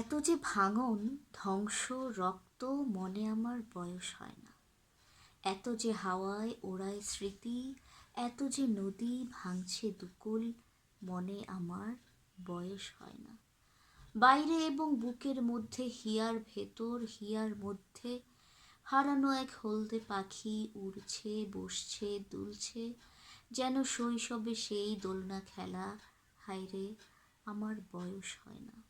এত যে ভাঙন, ধ্বংস, রক্ত, মনে আমার বয়স হয় না। এত যে হাওয়ায় ওড়ায় স্মৃতি, এত যে নদী ভাঙছে দুকুল, মনে আমার বয়স হয় না। বাইরে এবং বুকের মধ্যে হিয়ার ভেতর, হিয়ার মধ্যে হারানো এক হলদে পাখি উড়ছে, বসছে, দুলছে, যেন শৈশবে সেই দোলনা খেলা, হায়রে, আমার বয়স হয় না।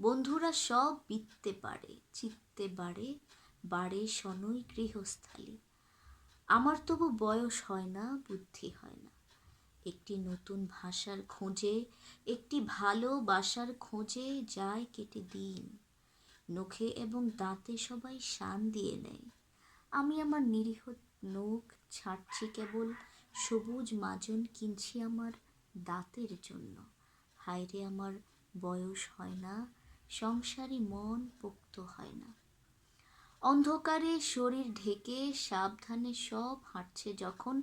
বন্ধুরা সব বিত্তে পারে চিত্তে বাড়ে বাড়ে শনৈ গৃহস্থালী। আমার তবু বয়স হয় না, বুদ্ধি হয় না। একটি নতুন ভাষার খোঁজে, একটি ভালোবাসার খোঁজে যায় কেটে দিন। নখে এবং দাঁতে সবাই শান দিয়ে নেয়। আমি আমার নিরীহ নখ ছাড়ছি কেবল, সবুজ মাজন কিনছি আমার দাঁতের জন্য। হায়রে আমার বয়স হয় না সংসারী মন পোক্ত হয় না। অন্ধকারে শরীর ঢেকে সাবধানে সব হাঁটছে। যখন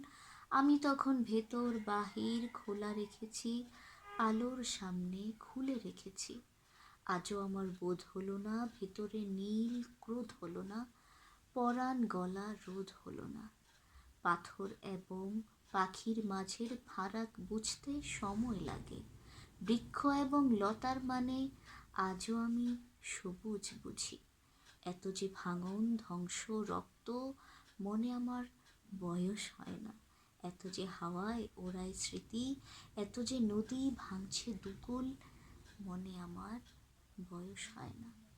আমি তখন ভেতর বাহির খোলা রেখেছি, আলোর সামনে খুলে রেখেছি। আজও আমার বোধ হলো না, ভেতরে নীল ক্রোধ হলো না, পরাণ গলা রোধ হলো না। পাথর এবং পাখির মাঝের ফারাক বুঝতে সময় লাগে। বৃক্ষ এবং লতার মানে আজও আমি সবুজ বুঝি। এত যে ভাঙন, ধ্বংস, রক্ত, মনে আমার বয়স হয় না। এত যে হাওয়ায় ওড়ায় স্মৃতি, এত যে নদী ভাঙছে দুকুল, মনে আমার বয়স হয় না।